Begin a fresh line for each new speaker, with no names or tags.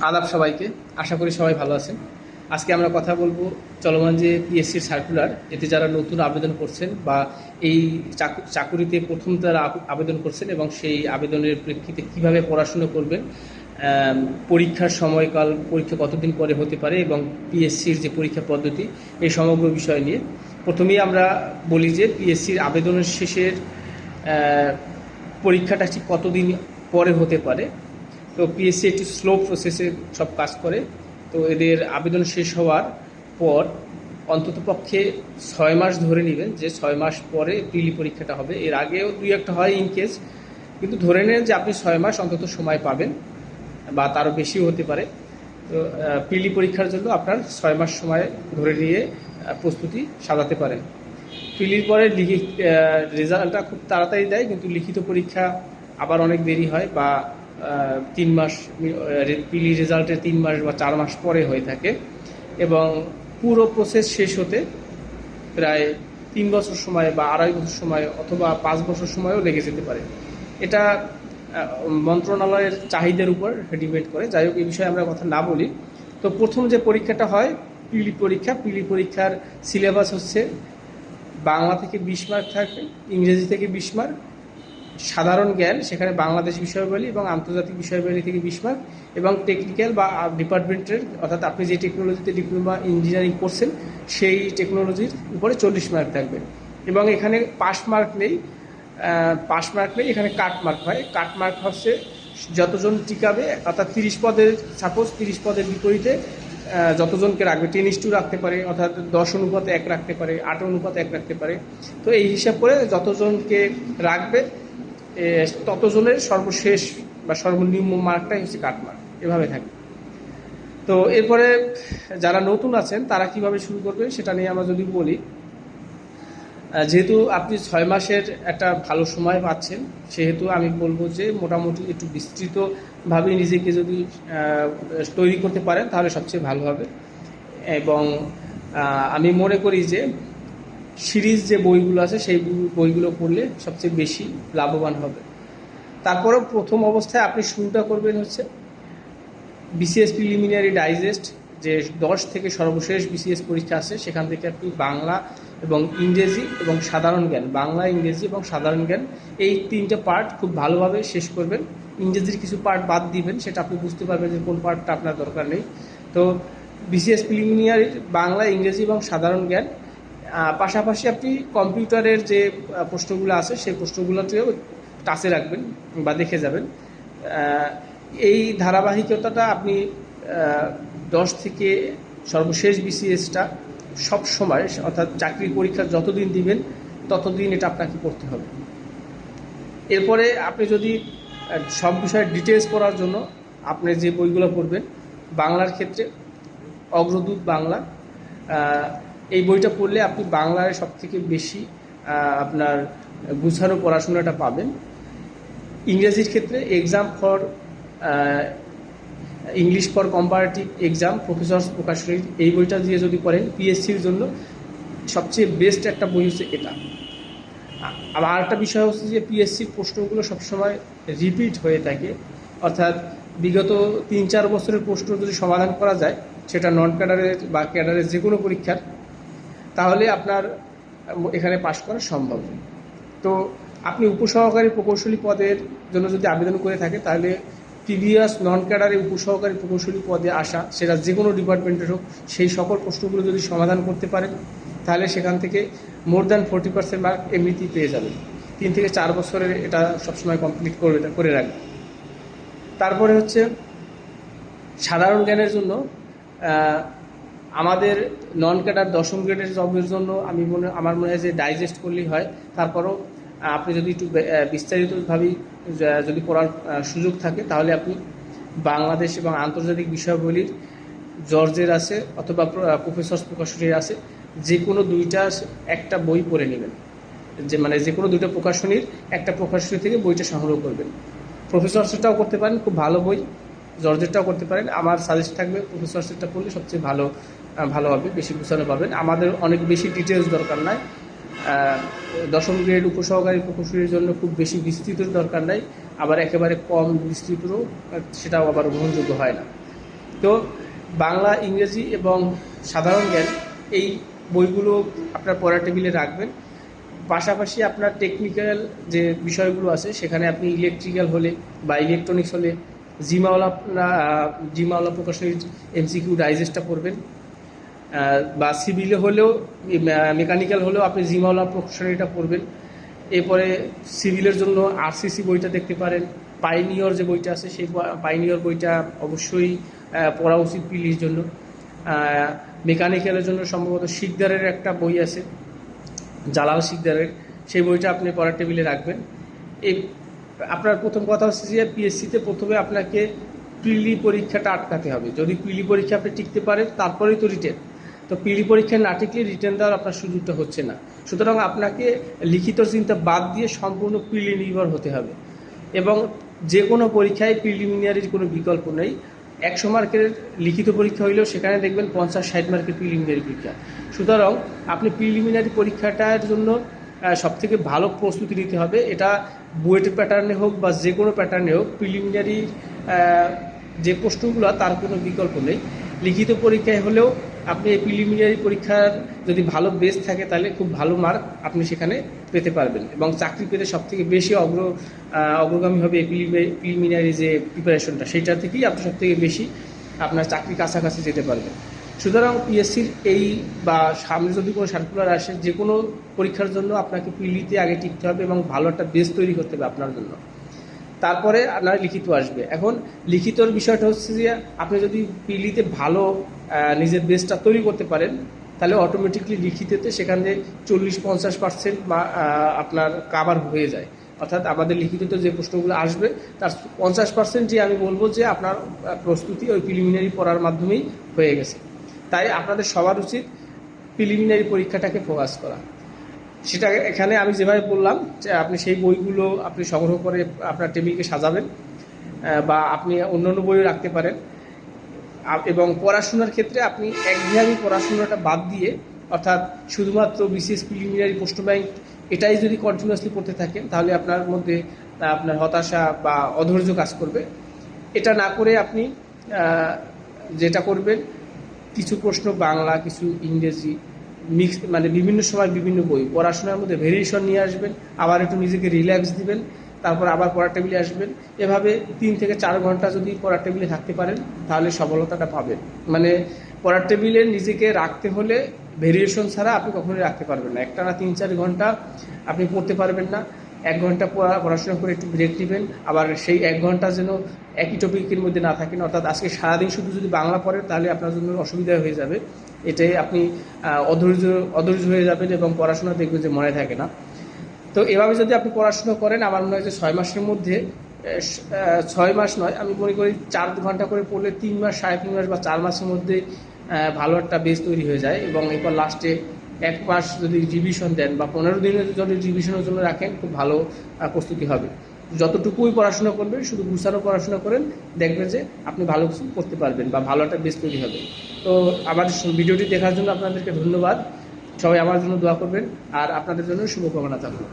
আদাব সবাইকে। আশা করি সবাই ভালো আছেন। আজকে আমরা কথা বলব চলমান যে পিএসসির সার্কুলার এতে যারা নতুন আবেদন করছেন বা এই চাকু- চাকুরিতে প্রথম তারা আবেদন করছেন এবং সেই আবেদনের প্রেক্ষিতে কীভাবে পড়াশুনো করবেন পরীক্ষার সময়কাল, পরীক্ষা কতদিন পরে হতে পারে এবং পিএসসির যে পরীক্ষা পদ্ধতি, এই সমগ্র বিষয় নিয়ে। প্রথমেই আমরা বলি যে পিএসসির আবেদনের শেষের পরীক্ষাটা ঠিক কতদিন পরে হতে পারে তো পিএসসি একটি স্লো প্রসেসে সব কাজ করে। তো এদের আবেদন শেষ হওয়ার পর অন্ততপক্ষে ছয় মাস ধরে নেবেন যে ছয় মাস পরে পিলি পরীক্ষাটা হবে। এর আগেও দুই একটা হয় ইন কেস কিন্তু ধরে নেন যে আপনি ছয় মাস অন্তত সময় পাবেন বা তারও বেশিও হতে পারে। তো আহ, পিলি পরীক্ষার জন্য আপনার ছয় মাস সময় ধরে নিয়ে প্রস্তুতি সাজাতে পারেন। পিলির পরে লিখি রেজাল্টটা খুব তাড়াতাড়ি দেয় কিন্তু লিখিত পরীক্ষা আবার অনেক দেরি হয় বা তিন মাস পিলি রেজাল্টের তিন মাস বা চার মাস পরে হয়ে থাকে এবং পুরো প্রসেস শেষ হতে প্রায় তিন বছর সময় বা আড়াই বছর সময় অথবা পাঁচ বছর সময়ও লেগে যেতে পারে। এটা মন্ত্রণালয়ের চাহিদার উপর ডিপেন্ড করে। যাই হোক, এই বিষয়ে আমরা কথা না বলি। তো প্রথম যে পরীক্ষাটা হয়, পিলি পরীক্ষা, পিলি পরীক্ষার সিলেবাস হচ্ছে বাংলা থেকে বিশ মার্ক থাকবে, ইংরেজি থেকে বিশ মার্ক সাধারণ জ্ঞান, সেখানে বাংলাদেশ বিষয়াবলী এবং আন্তর্জাতিক বিষয়াবলী থেকে বিশ মার্ক এবং টেকনিক্যাল বা ডিপার্টমেন্টের অর্থাৎ আপনি যে টেকনোলজিতে ডিপ্লোমা ইঞ্জিনিয়ারিং করছেন, সেই টেকনোলজির উপরে চল্লিশ মার্ক থাকবে। এবং এখানে পাস মার্ক নেই পাস মার্ক নেই, এখানে কাট মার্ক হয়। কাট মার্ক হচ্ছে যতজন টিকাবে, অর্থাৎ তিরিশ পদের সাপোজ তিরিশ পদের বিপরীতে যতজনকে রাখবে টেন ইস টু রাখতে পারে, অর্থাৎ দশ অনুপাতে এক রাখতে পারে, আট অনুপাতে এক রাখতে পারে। তো এই হিসাব করে যতজনকে রাখবে ততজনের সর্বশেষ বা সর্বনিম্ন মার্কটাই হচ্ছে কাট মার্ক এভাবে থাকে। তো এরপরে যারা নতুন আছেন, তারা কীভাবে শুরু করবে সেটা নিয়ে আমরা যদি বলি যেহেতু আপনি ছয় মাসের একটা ভালো সময় পাচ্ছেন, সেহেতু আমি বলব যে মোটামুটি একটু বিস্তৃতভাবে নিজেকে যদি তৈরি করতে পারেন, তাহলে সবচেয়ে ভালো হবে। এবং আমি মনে করি যে সিরিজ যে বইগুলো আছে, সেই বইগুলো পড়লে সবচেয়ে বেশি লাভবান হবে। তারপরেও প্রথম অবস্থায় আপনি শুরুটা করবেন হচ্ছে বিসিএস প্রিলিমিনারি ডাইজেস্ট যে দশ থেকে সর্বশেষ বিসিএস পরীক্ষা আছে, সেখান থেকে আপনি বাংলা এবং ইংরেজি এবং সাধারণ জ্ঞান, বাংলা, ইংরেজি এবং সাধারণ জ্ঞান, এই তিনটে পার্ট খুব ভালোভাবে শেষ করবেন। ইংরেজির কিছু পার্ট বাদ দিবেন, সেটা আপনি বুঝতে পারবেন যে কোন পার্টটা আপনার দরকার নেই। তো বিসিএস প্রিলিমিনারি বাংলা, ইংরেজি এবং সাধারণ জ্ঞান পাশাপাশি আপনি কম্পিউটারের যে প্রশ্নগুলো আছে, সেই প্রশ্নগুলোতেও টাচে রাখবেন বা দেখে যাবেন। এই ধারাবাহিকতাটা আপনি দশ থেকে সর্বশেষ বিসিএসটা সব সময়, অর্থাৎ চাকরির পরীক্ষা যতদিন দিবেন, ততদিন এটা আপনাকে পড়তে হবে। এরপরে আপনি যদি সব বিষয়ে ডিটেলস পড়ার জন্য আপনি যে বইগুলো পড়বেন, বাংলার ক্ষেত্রে অগ্রদূত বাংলা এই বইটা পড়লে আপনি বাংলায় সব থেকে বেশি আপনার গুছানো পড়াশোনাটা পাবেন। ইংরেজির ক্ষেত্রে exam for English for comparative exam professors প্রকাশনী এই বইটা দিয়ে যদি পড়েন পিএসসির জন্য সবচেয়ে বেস্ট একটা বই হচ্ছে এটা। আবার আরেকটা বিষয় হচ্ছে যে পিএসসির প্রশ্নগুলো সবসময় রিপিট হয়ে থাকে। অর্থাৎ বিগত তিন চার বছরের প্রশ্ন যদি সমাধান করা যায়, সেটা নন ক্যাডারের বা ক্যাডারের যে কোনো পরীক্ষার তাহলে আপনার, এখানে পাশ করা সম্ভব। তো আপনি উপসহকারী প্রকৌশলী পদের জন্য যদি আবেদন করে থাকে তাহলে প্রিভিয়াস নন ক্যাডারে উপসহকারী প্রকৌশলী পদে আসা, সেটা যে কোনো ডিপার্টমেন্টের হোক, সেই সকল প্রশ্নগুলো যদি সমাধান করতে পারেন, তাহলে সেখান থেকে more than forty percent mark এমনিতেই পেয়ে যাবেন। তিন থেকে চার বছরের এটা সবসময় কমপ্লিট করবে করে রাখবে তারপরে হচ্ছে সাধারণ জ্ঞানের জন্য আমাদের নন ক্যাডার দশম গ্রেডের জবের জন্য আমি মনে আমার মনে হয় যে ডাইজেস্ট করলেই হয়। তারপরও আপনি যদি একটু বে- আহ, বিস্তারিতভাবে যা- যদি পড়ার সুযোগ থাকে তাহলে আপনি বাংলাদেশ এবং আন্তর্জাতিক বিষয়াবলীর জর্জের আছে অথবা প্রফেসর প্রকাশনীর আছে যে কোনো দুইটা একটা বই পড়ে নেবেন। যে মানে যে কোনো দুটো প্রকাশনীর একটা প্রকাশনী থেকে বইটা সংগ্রহ করবেন। প্রফেসরসটাও করতে পারেন খুব ভালো বই। জর্জেরটাও করতে পারেন। আমার সাজেস্ট থাকবে প্রফেসরসটা পড়লে সবচেয়ে ভালো ভালো হবে, বেশি গুছানো পাবেন। আমাদের অনেক বেশি ডিটেলস দরকার নাই। দশম গ্রেড উপসহকারী প্রকৌশলীর জন্য খুব বেশি বিস্তৃত দরকার নাই। আবার একেবারে কম বিস্তৃতও সেটাও আবার গ্রহণযোগ্য হয় না। তো বাংলা, ইংরেজি এবং সাধারণ জ্ঞান এই বইগুলো আপনার পড়ার টেবিলে রাখবেন। পাশাপাশি আপনার টেকনিক্যাল যে বিষয়গুলো আছে, সেখানে আপনি ইলেকট্রিক্যাল হলে বা ইলেকট্রনিক্স হলে জিমাওয়ালা জিমাওয়ালা প্রকাশনীর এমসিকিউ ডাইজেস্টটা পড়বেন। বা সিভিলে হলেও, মেকানিক্যাল হলেও আপনি জিমাওয়ালা প্রকাশনীটা পড়বেন। এরপরে সিভিলের জন্য আরসিসি বইটা দেখতে পারেন। পাইনিয়র যে বইটা আছে, সেই পাইনিয়র বইটা অবশ্যই পড়া উচিত পিলির জন্য। মেকানিক্যালের জন্য সম্ভবত শিকদারের একটা বই আছে, জালাল শিকদারের। সেই বইটা আপনি পড়ার টেবিলে রাখবেন। এই আপনার প্রথম কথা হচ্ছে যে পিএসসিতে প্রথমে আপনাকে প্রিলি পরীক্ষাটা আটকাতে হবে। যদি প্রিলি পরীক্ষা আপনি টিকতে পারেন, তারপরেই তো রিটেন তো প্রিলি পরীক্ষা না টিকলে রিটেন দেওয়ার আপনার সুযোগটা হচ্ছে না। সুতরাং আপনাকে লিখিত চিন্তা বাদ দিয়ে সম্পূর্ণ প্রিলি নির্ভর হতে হবে। এবং যে কোনো পরীক্ষায় প্রিলিমিনারির কোনো বিকল্প নেই। একশো মার্কের লিখিত পরীক্ষা হইলেও সেখানে দেখবেন পঞ্চাশ, ষাট মার্কের প্রিলিমিনারি পরীক্ষা। সুতরাং আপনি প্রিলিমিনারি পরীক্ষাটার জন্য সব থেকে ভালো প্রস্তুতি নিতে হবে। এটা বুয়েট প্যাটার্নে হোক বা যে কোনো প্যাটার্নে হোক প্রিলিমিনারি যে প্রশ্নগুলো, তার কোনো বিকল্প নেই। লিখিত পরীক্ষায় হলেও আপনি এই প্রিলিমিনারি পরীক্ষার যদি ভালো বেস থাকে, তাহলে খুব ভালো মার্ক আপনি সেখানে পেতে পারবেন এবং চাকরি পেতে সব থেকে বেশি অগ্র অগ্রগামী হবে এই প্রিলিমিনারি যে প্রিপারেশনটা সেইটা থেকেই আপনি সব থেকে বেশি আপনার চাকরি কাছাকাছি যেতে পারবেন। সুতরাং পিএসসির এই বা সামনে যদি কোনো সার্কুলার আসে, যে কোনো পরীক্ষার জন্য আপনাকে পিলিতে আগে টিকতে হবে এবং ভালো একটা বেস তৈরি করতে হবে আপনার জন্য। তারপরে আপনার লিখিত আসবে। এখন লিখিতর বিষয়টা হচ্ছে যে, আপনি যদি পিলিতে ভালো নিজের বেসটা তৈরি করতে পারেন, তাহলে অটোমেটিকলি লিখিততে সেখানে চল্লিশ পঞ্চাশ পার্সেন্ট আপনার কাভার হয়ে যায়। অর্থাৎ আমাদের লিখিততে যে প্রশ্নগুলো আসবে, তার পঞ্চাশ পার্সেন্ট যে আমি বলব যে, আপনার প্রস্তুতি ওই প্রিলিমিনারি পড়ার মাধ্যমেই হয়ে গেছে। তাই আপনাদের সবার উচিত প্রিলিমিনারি পরীক্ষাটাকে ফোকাস করা। সেটা এখানে আমি যেভাবে বললাম, যে আপনি সেই বইগুলো আপনি সংগ্রহ করে আপনার টেবিলকে সাজাবেন বা আপনি অন্যান্য বইও রাখতে পারেন। এবং পড়াশোনার ক্ষেত্রে আপনি একঘেয়েমি পড়াশোনাটা বাদ দিয়ে, অর্থাৎ শুধুমাত্র বিসিএস প্রিলিমিনারি প্রশ্ন ব্যাংক এটাই যদি কন্টিনিউয়াসলি পড়তে থাকেন, তাহলে আপনার মধ্যে আপনার হতাশা বা অধৈর্য কাজ করবে। এটা না করে আপনি যেটা করবেন কিছু প্রশ্ন বাংলা, কিছু ইংরেজি মিক্স মানে বিভিন্ন সময় বিভিন্ন বই। পড়াশোনার মধ্যে ভেরিয়েশন নিয়ে আসবেন, আবার একটু নিজেকে রিল্যাক্স দিবেন, তারপর আবার পড়ার টেবিলে আসবেন। এভাবে তিন থেকে চার ঘণ্টা যদি পড়ার টেবিলে থাকতে পারেন, তাহলে সফলতাটা পাবেন। মানে পড়ার টেবিলে নিজেকে রাখতে হলে ভেরিয়েশন ছাড়া আপনি কখনোই রাখতে পারবেন না। একটা না তিন চার ঘণ্টা আপনি পড়তে পারবেন না। এক ঘণ্টা পড়া, পড়াশোনা করে একটু ব্রেক নেবেন। আবার সেই এক ঘণ্টা যেন একই টপিকের মধ্যে না থাকেন, অর্থাৎ আজকে সারাদিন শুধু যদি বাংলা পড়েন, তাহলে আপনার জন্য অসুবিধা হয়ে যাবে। এটাই আপনি অধৈর্য অধৈর্য হয়ে যাবেন এবং পড়াশোনা দেখবেন যে মনে থাকে না। তো এভাবে যদি আপনি পড়াশোনা করেন, আমার মনে হয় যে ছয় মাসের মধ্যে ছয় মাস নয়, আমি মনে করি চার ঘণ্টা করে পড়লে তিন মাস, সাড়ে তিন মাস বা চার মাসের মধ্যে ভালো একটা বেস তৈরি হয়ে যায় এবং এরপর লাস্টে এক মাস যদি রিভিশন দেন বা পনেরো দিনের যদি রিভিশনের জন্য রাখেন, খুব ভালো প্রস্তুতি হবে। যতটুকুই পড়াশোনা করবেন, শুধু গুছানো পড়াশোনা করেন, দেখবেন যে আপনি ভালো কিছু করতে পারবেন বা ভালো একটা বেশ তৈরি হবে। তো আমার ভিডিওটি দেখার জন্য আপনাদেরকে ধন্যবাদ। সবাই আমার জন্য দোয়া করবেন, আর আপনাদের জন্য শুভকামনা থাকবে